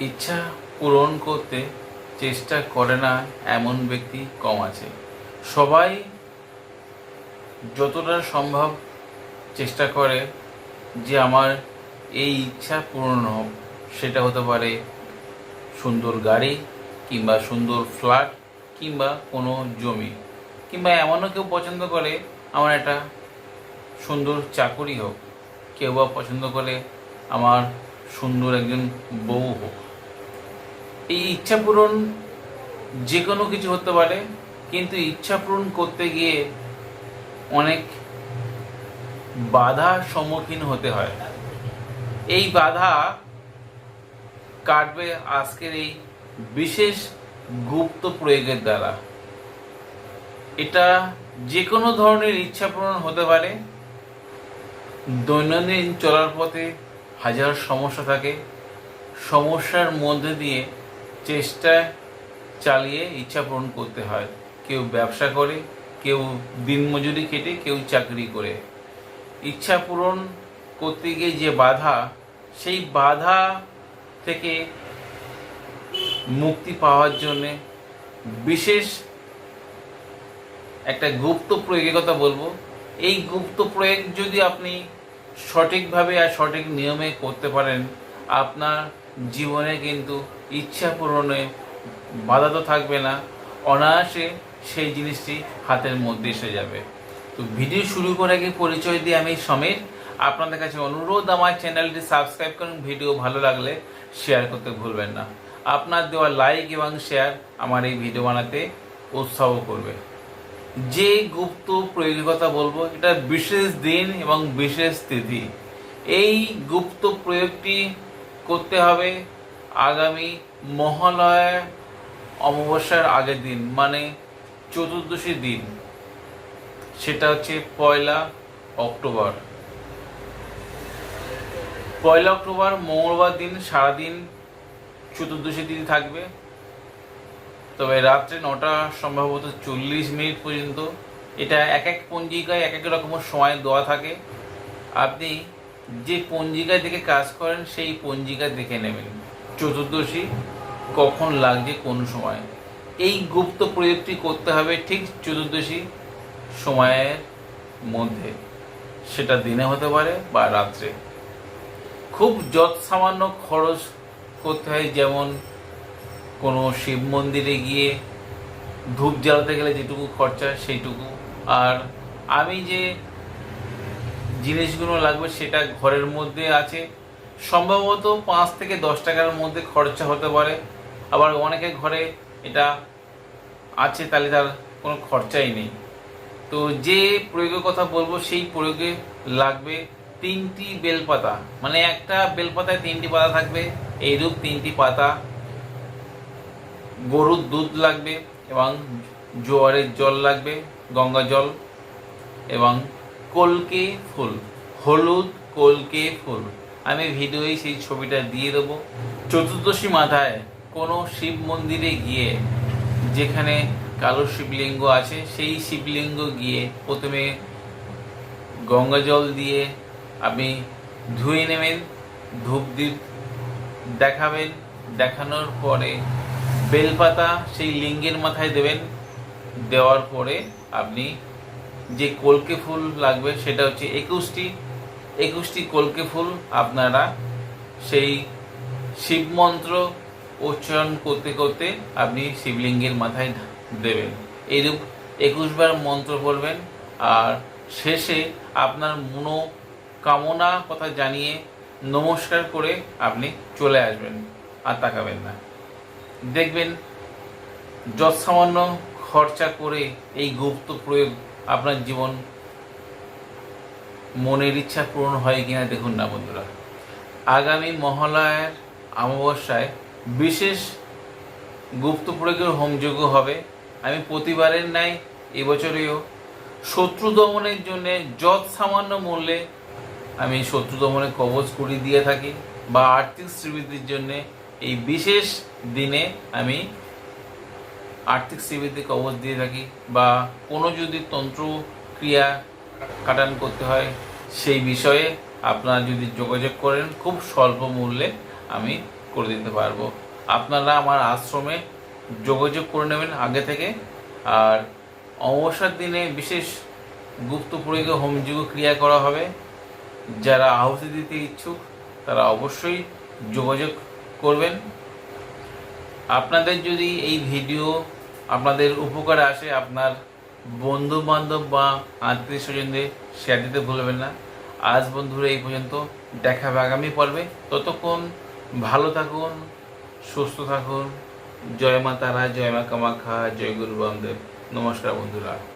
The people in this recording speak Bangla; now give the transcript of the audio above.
ইচ্ছা পূরণ করতে চেষ্টা করে না এমন ব্যক্তি কম আছে। সবাই যতটা সম্ভব চেষ্টা করে যে আমার এই ইচ্ছা পূরণ হোক। সেটা হতে পারে সুন্দর গাড়ি কিংবা সুন্দর ফ্ল্যাট কিংবা কোনো জমি কিংবা এমনও কেউ পছন্দ করে আমার একটা সুন্দর চাকুরি হোক। কেউ বা পছন্দ করে আমার সুন্দর একজন বউ হোক। এই ইচ্ছা পূরণ যে কোনো কিছু হতে পারে, কিন্তু ইচ্ছা পূরণ করতে গিয়ে অনেক বাধার সম্মুখীন হতে হয়। এই বাধা কাটবে আজকের এই বিশেষ গুপ্ত প্রয়োগের দ্বারা। এটা যে কোনো ধরনের ইচ্ছা পূরণ হতে পারে, দৈনন্দিন চলার পথে হাজার সমস্যা থাকে, সমস্যার মধ্যে দিয়ে চেষ্টা চালিয়ে ইচ্ছা পূরণ করতে হয়। কেউ ব্যবসা করে, কেউ দিনমজুরি খেটে, কেউ চাকরি করে। ইচ্ছা পূরণ করতে গিয়ে যে বাধা, সেই বাধা থেকে মুক্তি পাওয়ার জন্যে বিশেষ একটা গুপ্ত প্রয়োগের কথা বলব। এই গুপ্ত প্রয়োগ যদি আপনি সঠিকভাবে আর সঠিক নিয়মে করতে পারেন, আপনার জীবনে কিন্তু ইচ্ছা পূরণে বাধা তো থাকবে না। অনায়াসে সেই জিনিসটি হাতের মধ্যে এসে যাবে। তো ভিডিও শুরু করে আগে পরিচয় দিয়ে আমি সমীর। আপনাদের কাছে অনুরোধ, আমার চ্যানেলটি সাবস্ক্রাইব করুন। ভিডিও ভালো লাগলে শেয়ার করতে ভুলবেন না। আপনার দেওয়া লাইক এবং শেয়ার আমার এই ভিডিও বানাতে উৎসাহ করবে। যে গুপ্ত প্রয়োগের কথা বলব, এটা বিশেষ দিন এবং বিশেষ তিথি। এই গুপ্ত প্রয়োগটি করতে হবে আগামী মহালয়া অমাবস্যার আগের দিন মানে চতুর্দশী দিন, সেটা হচ্ছে পয়লা অক্টোবর। পয়লা অক্টোবর মঙ্গলবার দিন, সারাদিন চতুর্দশী দিন থাকবে। তবে রাত্রে নটা সম্ভবত চল্লিশ মিনিট পর্যন্ত এটা এক এক পঞ্জিকায় এক এক রকমের সময় দেওয়া থাকে। আপনি যে পঞ্জিকায় দেখে কাজ করেন, সেই পঞ্জিকা দেখে নেবেন। চতুর্দশী কখন লাগছে কোন সময়? এই গুপ্ত প্রয়োগটি করতে হবে ঠিক চতুর্দশী সময়ের মধ্যে। সেটা দিনে হতে পারে বা রাত্রে। খুব যৎ সামান্য খরচ করতে হয়, যেমন কোনো শিব মন্দিরে গিয়ে ধূপ জ্বালাতে গেলে যেটুকু খরচা সেইটুকু। আর আমি যে জিনিসগুলো লাগবে সেটা ঘরের মধ্যে আছে। সম্ভবত পাঁচ থেকে দশ টাকার মধ্যে খরচা হতে পারে। আবার অনেকের ঘরে এটা আছে, তাহলে তার কোনো খরচাই নেই। তো যে প্রয়োগের কথা বলব, সেই প্রয়োগে লাগবে তিনটি বেলপাতা। মানে একটা বেলপাতায় তিনটি পাতা থাকবে, এইরূপ তিনটি পাতা। গরুর দুধ লাগবে এবং জোয়ারের জল লাগবে, গঙ্গা জল এবং কলকে ফুল, হলুদ কলকে ফুল। আমি ভিডিওয়ে সেই ছবিটা দিয়ে দেবো। চতুর্দশী মাথায় কোনো শিব মন্দিরে গিয়ে যেখানে কালো শিবলিঙ্গ আছে, সেই শিবলিঙ্গ গিয়ে প্রথমে গঙ্গা জল দিয়ে আপনি ধুয়ে নেবেন, ধূপ দ্বীপ দেখাবেন। দেখানোর পরে বেলপাতা সেই লিঙ্গের মাথায় দেবেন। দেওয়ার পরে আপনি যে কলকে ফুল লাগবে সেটা হচ্ছে একুশটি একুশটি কলকে ফুল আপনারা সেই শিব মন্ত্র উচ্চারণ করতে করতে আপনি শিবলিঙ্গের মাথায় দেবেন। এইরূপ একুশবার মন্ত্র পড়বেন আর শেষে আপনার মনোকামনা কথা জানিয়ে নমস্কার করে আপনি চলে আসবেন আর তাকাবেন না। দেখবেন যৎসামান্য খরচা করে এই গুপ্ত প্রয়োগ আপনার জীবন মনের ইচ্ছা পূরণ হয় কিনা দেখুন না বন্ধুরা। আগামী মহালয়ার অমাবস্যায় বিশেষ গুপ্ত প্রয়োগের হোমযোগ্য হবে। আমি প্রতিবারের ন্যায় এবছরেও শত্রু দমনের জন্যে যত সামান্য মূল্যে আমি শত্রু দমনের কবচ করি দিয়ে থাকি বা আর্থিক শ্রীবৃদ্ধির জন্য এই বিশেষ দিনে আমি আর্থিক শ্রীবৃদ্ধি কবচ দিয়ে থাকি বা কোনো যদি তন্ত্র ক্রিয়া কাটান করতে হয় সেই বিষয়ে আপনারা যদি যোগাযোগ করেন, খুব স্বল্প মূল্যে আমি করে দিতে পারব। আপনারা আমার আশ্রমে যোগাযোগ করে নেবেন আগে থেকে। আর অমাবস্যার দিনে বিশেষ গুপ্ত প্রয়োগে হোমযুগ ক্রিয়া করা হবে। যারা আহুতি দিতে ইচ্ছুক, তারা অবশ্যই যোগাযোগ করবেন। আপনাদের যদি এই ভিডিও আপনাদের উপকারে আসে, আপনার বন্ধু বান্ধব বা আত্মীয় স্বজনদের শেয়ার দিতে ভুলবেন না। আজ বন্ধুরা এই পর্যন্ত। দেখা হবে আগামী পর্বে। ততক্ষণ ভালো থাকুন, সুস্থ থাকুন। জয় মা তারা জয় মা কামাখ্যা, জয় গুরু বামদেব। নমস্কার বন্ধুরা।